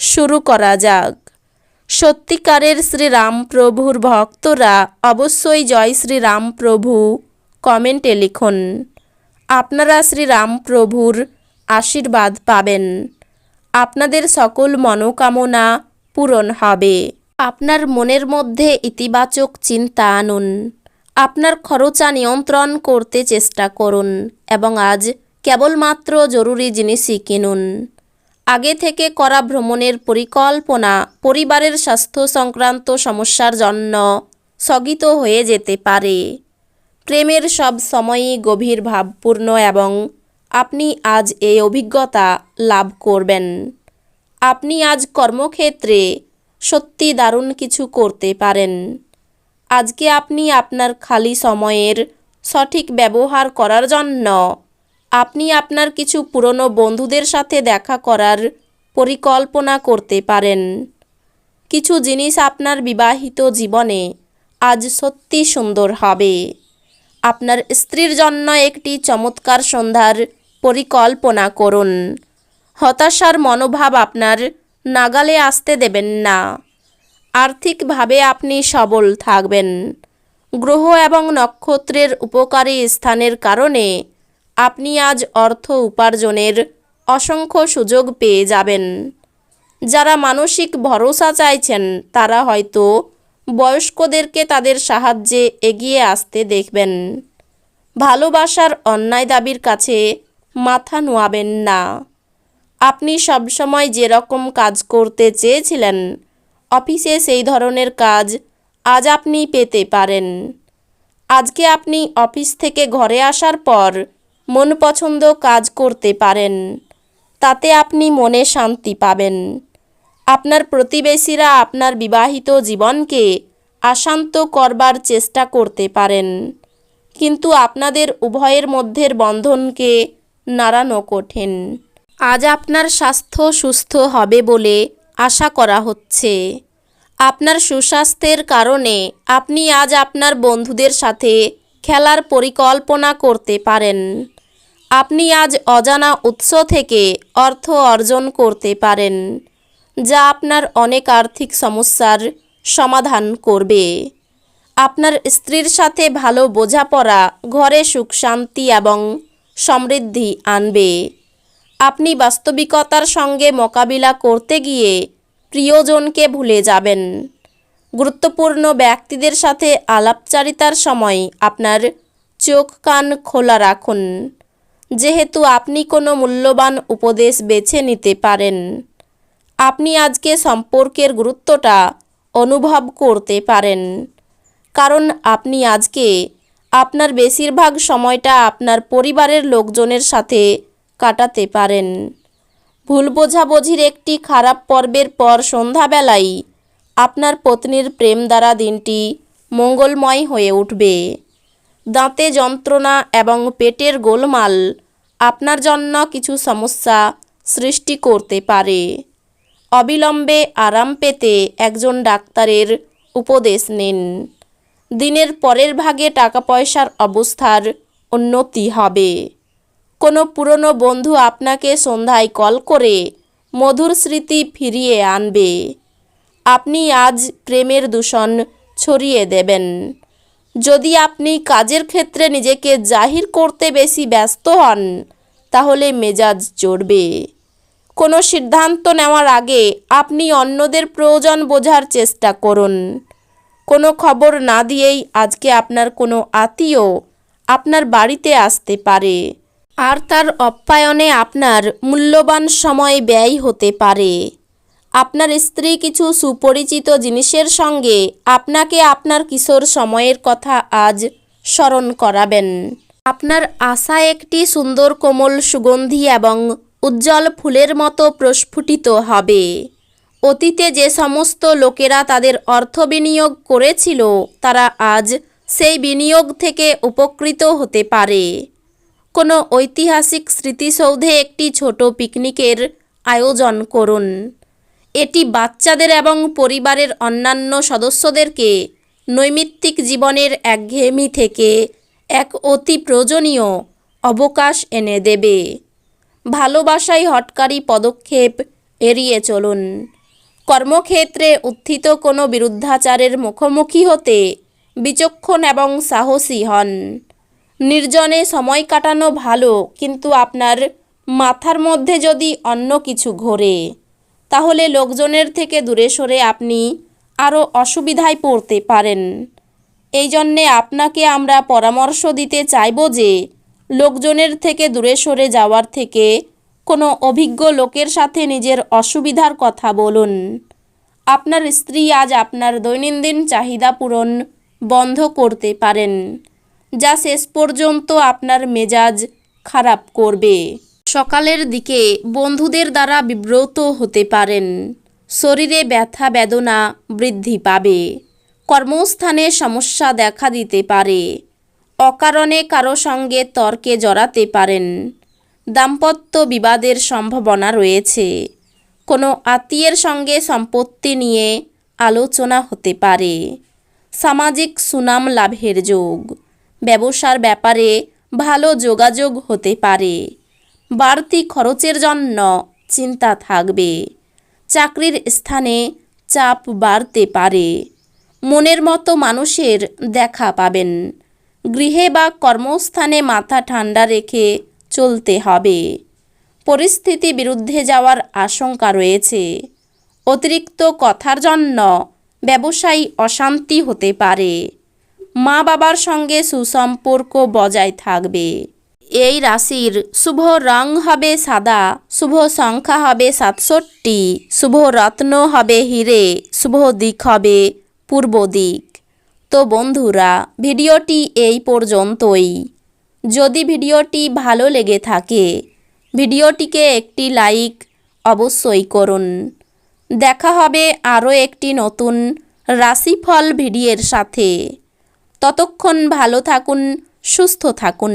শুরু করা যাক। সত্যিকারের শ্রীরামপ্রভুর ভক্তরা অবশ্যই জয় শ্রীরামপ্রভু কমেন্টে লিখুন। আপনারা শ্রীরামপ্রভুর আশীর্বাদ পাবেন। আপনাদের সকল মনোকামনা পূরণ হবে। আপনার মনের মধ্যে ইতিবাচক চিন্তা আনুন। আপনার খরচা নিয়ন্ত্রণ করতে চেষ্টা করুন এবং আজ কেবলমাত্র জরুরি জিনিসই কিনুন। আগে থেকে করা ভ্রমণের পরিকল্পনা পরিবারের স্বাস্থ্য সংক্রান্ত সমস্যার জন্য স্থগিত হয়ে যেতে পারে। প্রেমের সব সময়ই গভীর ভাবপূর্ণ এবং আপনি আজ এই অভিজ্ঞতা লাভ করবেন। আপনি আজ কর্মক্ষেত্রে সত্যি দারুণ কিছু করতে পারেন। আজকে আপনি আপনার খালি সময়ের সঠিক ব্যবহার করার জন্য আপনি আপনার কিছু পুরনো বন্ধুদের সাথে দেখা করার পরিকল্পনা করতে পারেন। কিছু জিনিস আপনার বিবাহিত জীবনে আজ সত্যি সুন্দর হবে। আপনার স্ত্রীর জন্য একটি চমৎকার সন্ধ্যার পরিকল্পনা করুন। হতাশার মনোভাব আপনার নাগালে আসতে দেবেন না। আর্থিকভাবে আপনি সবল থাকবেন। গ্রহ এবং নক্ষত্রের উপকারী স্থানের কারণে আপনি আজ অর্থ উপার্জনের অসংখ্য সুযোগ পেয়ে যাবেন। যারা মানসিক ভরসা চাইছেন, তারা হয়তো বয়স্কদেরকে তাদের সাহায্যে এগিয়ে আসতে দেখবেন। ভালোবাসার অন্যায় দাবির কাছে মাথা নোয়াবেন না। আপনি সবসময় যেরকম কাজ করতে চেয়েছিলেন, অফিসে সেই ধরনের কাজ আজ আপনি পেতে পারেন। আজকে আপনি অফিস থেকে ঘরে আসার পর মন পছন্দ কাজ করতে পারেন। তাতে আপনি মনে শান্তি পাবেন। আপনার প্রতিবেশীরা আপনার বিবাহিত জীবনকে আশান্ত করবার চেষ্টা করতে পারেন। কিন্তু আপনাদের উভয়ের মধ্যের বন্ধনকে নাড়ানো কঠিন। আজ আপনার স্বাস্থ্য সুস্থ হবে বলে আশা করা হচ্ছে। আপনার সুস্বাস্থ্যের কারণে আপনি আজ আপনার বন্ধুদের সাথে খেলার পরিকল্পনা করতে পারেন। আপনি আজ অজানা উৎস থেকে অর্থ অর্জন করতে পারেন, যা আপনার অনেক আর্থিক সমস্যার সমাধান করবে। আপনার স্ত্রীর সাথে ভালো বোঝাপড়া, ঘরে সুখ, শান্তি এবং সমৃদ্ধি আনবে। আপনি বাস্তবিকতার সঙ্গে মোকাবিলা করতে গিয়ে প্রিয়জনকে ভুলে যাবেন। গুরুত্বপূর্ণ ব্যক্তিদের সাথে আলাপচারিতার সময় আপনার চোখ কান খোলা রাখুন। যেহেতু আপনি কোনো মূল্যবান উপদেশ বেছে নিতে পারেন। আপনি আজকে সম্পর্কের গুরুত্বটা অনুভব করতে পারেন। কারণ আপনি আজকে আপনার বেশিরভাগ সময়টা আপনার পরিবারের লোকজনের সাথে কাটাতে পারেন। ভুল বোঝাবুঝির একটি খারাপ পর্বের পর সন্ধ্যাবেলায় আপনার পত্নীর প্রেম দ্বারা দিনটি মঙ্গলময় হয়ে উঠবে। দাঁতে যন্ত্রণা এবং পেটের গোলমাল আপনার জন্য কিছু সমস্যা সৃষ্টি করতে পারে। অবিলম্বে আরাম পেতে একজন ডাক্তারের উপদেশ নিন। দিনের পরের ভাগে টাকা পয়সার অবস্থার উন্নতি হবে। কোনো পুরনো বন্ধু আপনাকে সন্ধ্যায় কল করে মধুর স্মৃতি ফিরিয়ে আনবে। আপনি আজ প্রেমের দূষণ ছড়িয়ে দেবেন। যদি আপনি কাজের ক্ষেত্রে নিজেকে জাহির করতে বেশি ব্যস্ত হন, তাহলে মেজাজ চড়বে। কোনো সিদ্ধান্ত নেওয়ার আগে আপনি অন্যদের প্রয়োজন বোঝার চেষ্টা করুন। কোনো খবর না দিয়েই আজকে আপনার কোনো আত্মীয় আপনার বাড়িতে আসতে পারে আর তার অপ্যায়নে আপনার মূল্যবান সময় ব্যয় হতে পারে। আপনার স্ত্রী কিছু সুপরিচিত জিনিসের সঙ্গে আপনাকে আপনার কিশোর সময়ের কথা আজ স্মরণ করাবেন। আপনার আশা একটি সুন্দর কোমল সুগন্ধি এবং উজ্জ্বল ফুলের মতো প্রস্ফুটিত হবে। অতীতে যে সমস্ত লোকেরা তাদের অর্থ বিনিয়োগ করেছিল, তারা আজ সেই বিনিয়োগ থেকে উপকৃত হতে পারে। কোনো ঐতিহাসিক স্মৃতিসৌধে একটি ছোট পিকনিকের আয়োজন করুন। এটি বাচ্চাদের এবং পরিবারের অন্যান্য সদস্যদেরকে নৈমিত্তিক জীবনের একঘেয়েমি থেকে এক অতি প্রয়োজনীয় অবকাশ এনে দেবে। ভালোবাসায় হটকারী পদক্ষেপ এড়িয়ে চলুন। কর্মক্ষেত্রে উত্থিত কোনো বিরুদ্ধাচারের মুখোমুখি হতে বিচক্ষণ এবং সাহসী হন। নির্জনে সময় কাটানো ভালো, কিন্তু আপনার মাথার মধ্যে যদি অন্য কিছু ঘোরে তাহলে লোকজনের থেকে দূরে সরে আপনি আরও অসুবিধায় পড়তে পারেন। এই জন্যে আপনাকে আমরা পরামর্শ দিতে চাইব যে লোকজনের থেকে দূরে সরে যাওয়ার থেকে কোনো অভিজ্ঞ লোকের সাথে নিজের অসুবিধার কথা বলুন। আপনার স্ত্রী আজ আপনার দৈনন্দিন চাহিদা পূরণ বন্ধ করতে পারেন, যা শেষ পর্যন্ত আপনার মেজাজ খারাপ করবে। সকালের দিকে বন্ধুদের দ্বারা বিব্রত হতে পারেন। শরীরে ব্যথা বেদনা বৃদ্ধি পাবে। কর্মস্থানে সমস্যা দেখা দিতে পারে। অকারণে কারও সঙ্গে তর্কে জড়াতে পারেন। দাম্পত্য বিবাদের সম্ভাবনা রয়েছে। কোনো আত্মীয়ের সঙ্গে সম্পত্তি নিয়ে আলোচনা হতে পারে। সামাজিক সুনাম লাভের যোগ। ব্যবসার ব্যাপারে ভালো যোগাযোগ হতে পারে। বাড়তি খরচের জন্য চিন্তা থাকবে। চাকরির স্থানে চাপ বাড়তে পারে। মনের মতো মানুষের দেখা পাবেন। গৃহে বা কর্মস্থানে মাথা ঠান্ডা রেখে চলতে হবে। পরিস্থিতি বিরুদ্ধে যাওয়ার আশঙ্কা রয়েছে। অতিরিক্ত কথার জন্য ব্যবসায়ী অশান্তি হতে পারে। মা বাবার সঙ্গে সুসম্পর্ক বজায় থাকবে। এই রাশির শুভ রং হবে সাদা, শুভ সংখ্যা হবে সাতষট্টি, শুভ রত্ন হবে হিরে, শুভ দিক হবে পূর্ব দিক। তো বন্ধুরা, ভিডিওটি এই পর্যন্তই। যদি ভিডিওটি ভালো লেগে থাকে, ভিডিওটিকে একটি লাইক অবশ্যই করুন। দেখা হবে আরও একটি নতুন রাশিফল ভিডিওর সাথে। ততক্ষণ ভালো থাকুন, সুস্থ থাকুন।